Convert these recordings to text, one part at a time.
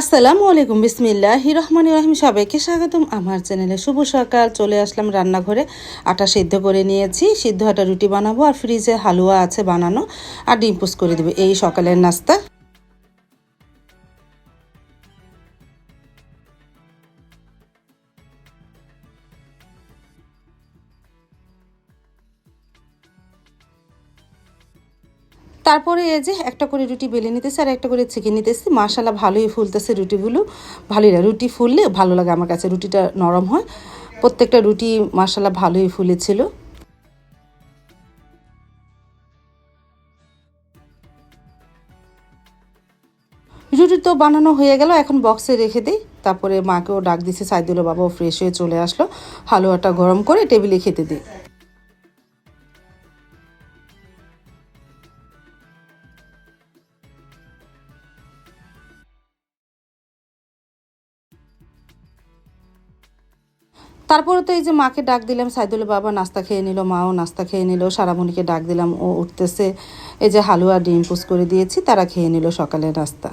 আসসালামু আলাইকুম, বিসমিল্লাহ রহমান রহিম। সবাইকে স্বাগতম। আমার চ্যানেলে শুভ সকাল। চলে আসলাম রান্নাঘরে। আটা সিদ্ধ করে নিয়েছি। সিদ্ধ আটা রুটি বানাবো। আর ফ্রিজে হালুয়া আছে বানানো। আর ডিম করে দেবে। এই সকালের নাস্তা। তারপরে এই যে একটা করে রুটি বেলে নিতেছে আর একটা করে ছেঁকে নিতেছি। মাশালা ভালোই ফুলতেছে রুটিগুলো। ভালোই রুটি ফুললে ভালো লাগে আমার কাছে, রুটিটা নরম হয়। প্রত্যেকটা রুটি মাশালা ভালোই ফুলেছিল। রুটি তো বানানো হয়ে গেল, এখন বক্সে রেখে দিই। তারপরে মাকেও ডাক দিছে সাইদুল বাবাও ফ্রেশ হয়ে চলে আসলো। হালুয়াটা গরম করে টেবিলে খেতে দিই। তারপরে তো এই যে মাকে ডাক দিলাম, সাইদুলের বাবা নাস্তা খেয়ে নিল, মাও নাস্তা খেয়ে নিল, সারামণিকে ডাক দিলাম, ও উঠতেছে। এই যে হালুয়া ডিম পুস করে দিয়েছি, তারা খেয়ে নিল সকালের নাস্তা।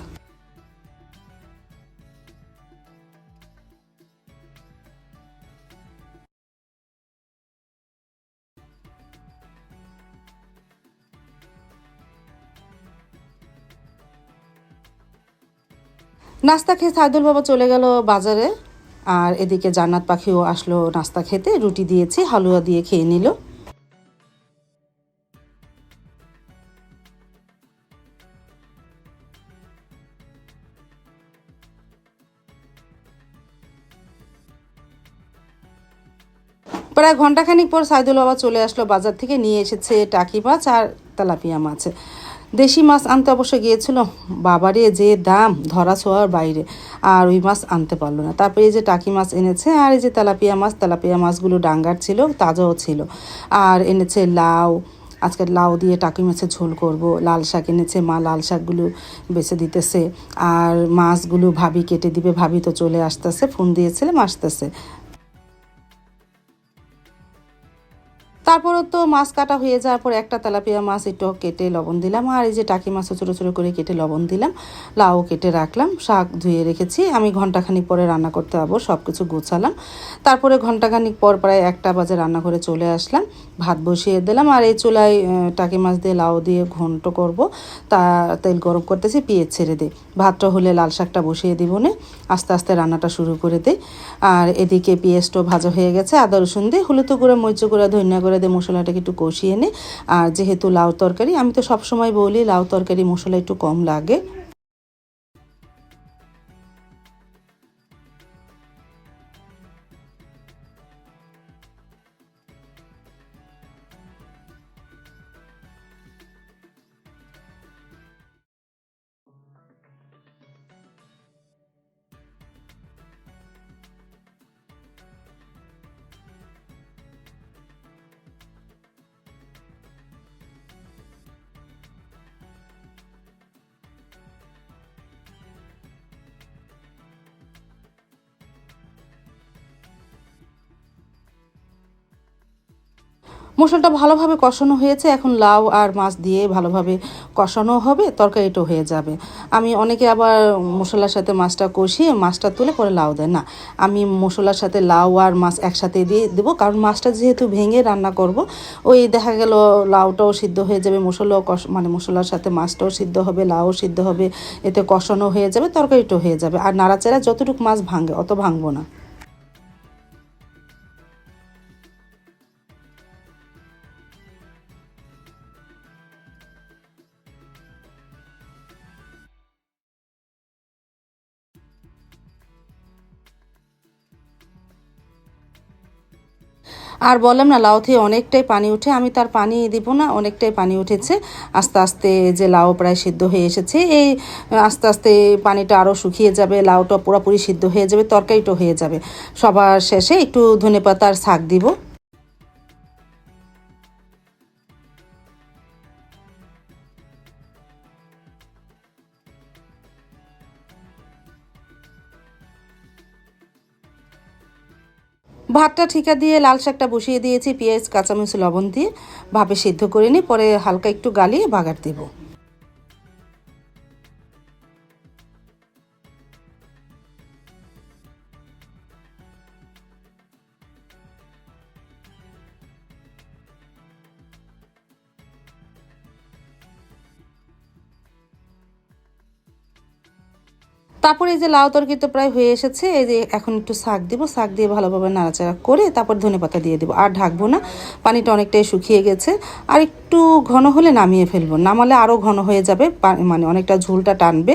নাস্তা খেয়ে সাইদুল বাবা চলে গেল বাজারে। আর এদিকে জান্নাত পাখিও আসলো নাস্তা খেতে, রুটি দিয়েছি, হালুয়া দিয়ে খেয়ে নিল। প্রায় ঘন্টাখানিক পর সাইদুল বাবা চলে আসলো বাজার থেকে, নিয়ে এসেছে টাকি মাছ আর তেলাপিয়া মাছ। দেশি মাছ আনতে অবশ্য গিয়েছিল। বাবারে যে দাম ধরা ছোঁয়ার বাইরে। আর ওই মাছ আনতে পারল না। তারপরে এই যে টাকি মাছ এনেছে, আর এই যে তেলাপিয়া মাছ, তেলাপিয়া মাছগুলো ডাঙ্গার ছিল, তাজাও ছিল। আর এনেছে লাউ। আজকে লাউ দিয়ে টাকি মাছের ঝোল করব। লাল শাক এনেছে, মা লাল শাকগুলো বেছে দিতেছে। আর মাছগুলো ভাবি কেটে দিবে, ভাবি তো চলে আসতেছে, ফোন দিয়েছিলাম, আসতেছে। তারপরে তো মাছ কাটা হয়ে যাওয়ার পর একটা তেলাপিয়া মাছ একটু কেটে লবণ দিলাম। আর এই যে টাকি মাছও ছোটো ছোটো করে কেটে লবণ দিলাম। লাউ কেটে রাখলাম, শাক ধুয়ে রেখেছি। আমি ঘন্টাখানিক পরে রান্না করতে যাব সব কিছু গোছালাম। তারপরে ঘন্টাখানিক পর প্রায় একটা বাজে রান্না করে চলে আসলাম। ভাত বসিয়ে দিলাম। আর এই চুলায় টাকি মাছ দিয়ে লাউ দিয়ে ঘন্ট করব। তা, তেল গরম করতেছি, পেঁয়াজ ছেড়ে দিই। ভাতটা হলে লাল শাকটা বসিয়ে দিব না। আস্তে আস্তে রান্নাটা শুরু করে দিই। আর এদিকে পেঁয়াজটাও ভাজা হয়ে গেছে। আদা রসুন দিয়ে হলুদ গুঁড়ো মরিচ গুঁড়ো, ধনিয়া গুঁড়ো দিয়ে মশলাটাকে একটু কষিয়ে নে। আর যেহেতু লাউ তরকারি, আমি তো সবসময় বলি লাউ তরকারি মশলা একটু কম লাগে। মশলাটা ভালোভাবে কষানো হয়েছে। এখন লাউ আর মাছ দিয়ে ভালোভাবে কষানো হবে, তরকারিটা হয়ে যাবে। আমি অনেকে আবার মশলার সাথে মাছটা কষিয়ে মাছটা তুলে পরে লাউ দেয়। না, আমি মশলার সাথে লাউ আর মাছ একসাথে দিয়ে দেবো, কারণ মাছটা যেহেতু ভেঙে রান্না করব, ওই দেখা গেল লাউটাও সিদ্ধ হয়ে যাবে, মশলাও কষ মানে মশলার সাথে মাছটাও সিদ্ধ হবে লাউ সিদ্ধ হবে, এতে কষানো হয়ে যাবে, তরকারিটাও হয়ে যাবে। আর নাড়াচাড়া যতটুকু মাছ ভাঙে অত ভাঙবো না। আর বললাম না, লাউ থেকে অনেকটাই পানি উঠে, আমি তার পানি দিব না, অনেকটাই পানি উঠেছে। আস্তে আস্তে যে লাউ প্রায় সিদ্ধ হয়ে এসেছে, এই আস্তে আস্তে পানিটা আরও শুকিয়ে যাবে, লাউটা পুরোপুরি সিদ্ধ হয়ে যাবে, তরকারিটা হয়ে যাবে। সবার শেষে একটু ধনে পাতার শাক দিব। ভাতটা ঠিকা দিয়ে লাল শাকটা বসিয়ে দিয়েছি, পেঁয়াজ, কাঁচামরিচ, লবণ দিয়ে। ভাপে সিদ্ধ করে নিই পরে হালকা একটু গালিয়ে বাগার দেবো। তারপর এই যে লাউ তরকারি তো প্রায় হয়ে এসেছে, এই যে এখন একটু শাক দিব, শাক দিয়ে ভালোভাবে নাড়াচাড়া করে তারপর ধনে পাতা দিয়ে দেবো। আর ঢাকবো না, পানিটা অনেকটাই শুকিয়ে গেছে। আর একটু ঘন হলে নামিয়ে ফেলব, নামালে আরও ঘন হয়ে যাবে মানে অনেকটা ঝোলটা টানবে।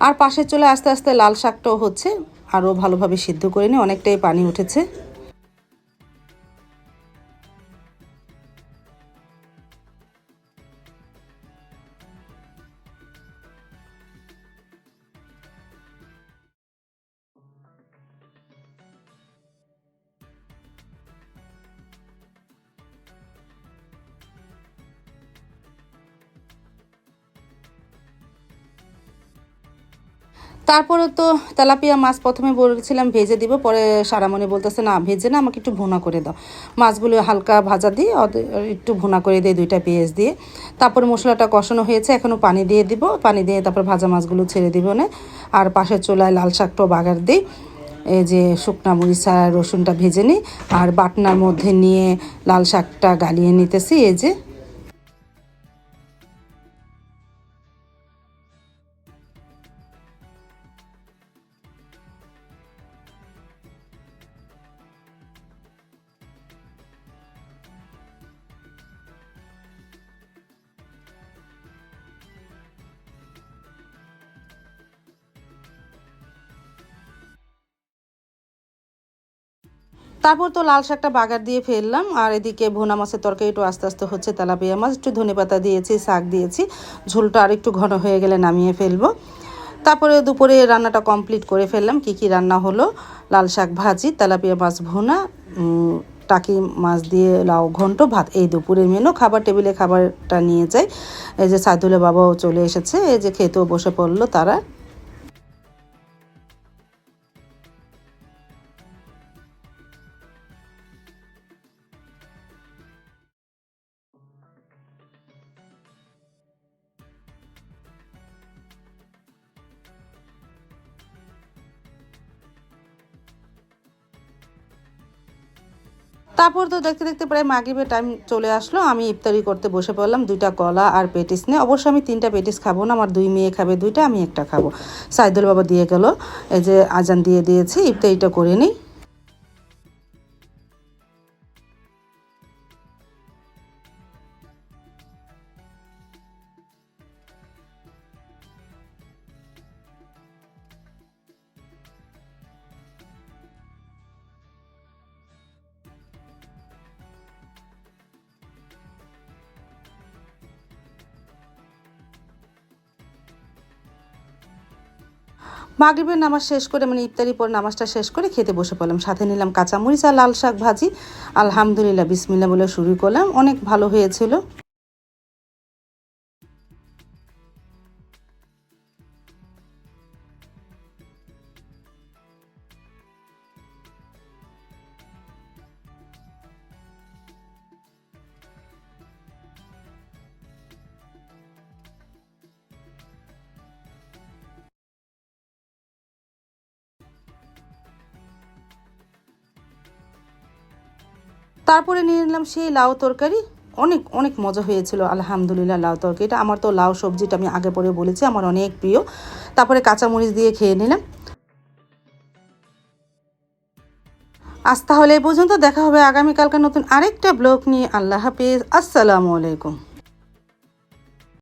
আর পাশের চলে আস্তে আস্তে লাল শাকটাও হচ্ছে। আরও ভালোভাবে সিদ্ধ করে নিয়ে অনেকটাই পানি উঠেছে। তারপরে তো তেলাপিয়া মাছ প্রথমে বলেছিলাম ভেজে দিব, পরে সারামণি বলতেছে, না, ভেজে না, আমাকে একটু ভুনা করে দাও। মাছগুলো হালকা ভাজা দিয়ে একটু ভুনা করে দিয়ে দুইটা পেঁয়াজ দিয়ে। তারপর মশলাটা কষানো হয়েছে, এখনও পানি দিয়ে দিব। পানি দিয়ে তারপর ভাজা মাছগুলো ছেড়ে দিব না। আর পাশের চুলায় লাল শাকটাও বাগার দিই। এই যে শুকনা মরিচ রসুনটা ভেজে নিই। আর বাটনার মধ্যে নিয়ে লাল শাকটা গালিয়ে নিতেছি, এই যে তারপর তো লাল শাকটা বাগার দিয়ে ফেললাম, আর এদিকে ভুনা মাছের তরকারি একটু আস্তে আস্তে হচ্ছে তেলাপিয়া মাছ, একটু ধনে পাতা দিয়েছি, শাক দিয়েছি, ঝোলটা আর একটু ঘন হয়ে গেলে নামিয়ে ফেলব। তারপরে দুপুরে রান্নাটা কমপ্লিট করে ফেললাম, কি কি রান্না হলো? লাল শাক ভাজি, তেলাপিয়া মাছ ভুনা টাকি মাছ দিয়ে লাউ ঘন্ট, ভাত। এই দুপুরের মেনু খাবার টেবিলে খাবারটা নিয়ে যাই। এই যে সাইদুলের বাবাও চলে এসেছে, এই যে খেতেও বসে পড়ল তারা। তারপর তো দেখতে দেখতে প্রায় মাগিবে টাইম চলে আসলো। আমি ইফতারি করতে বসে পড়লাম দুইটা কলা আর পেটিস নিয়ে। অবশ্য আমি তিনটা পেটিস খাব না, আমার দুই মেয়ে খাবে, দুইটা, আমি একটা খাব। সাইদুল বাবা দিয়ে গেল, এই যে আজান দিয়ে দিয়েছে, ইফতারিটা করে নিই। মাগরিবের নামাজ শেষ করে মানে ইফতারি পর নামাজটা শেষ করে খেতে বসে পড়লাম। সাথে নিলাম কাঁচামরিচ আর লাল শাক ভাজি। আলহামদুলিল্লাহ বিসমিল্লা বলে শুরু করলাম। অনেক ভালো হয়েছিল। তারপরে নিয়ে নিলাম সেই লাউ তরকারি। অনেক অনেক মজা হয়েছিল, আলহামদুলিল্লাহ লাউ তরকারিটা আমার তো লাউ সবজিটা আমি আগে পরে বলেছি, আমার অনেক প্রিয়। তারপরে কাঁচামরিচ দিয়ে খেয়ে নিলাম। আজ তাহলে এই পর্যন্ত দেখা হবে আগামীকালকার নতুন আরেকটা ব্লগ নিয়ে। আল্লাহ হাফিজ। আসসালামু আলাইকুম।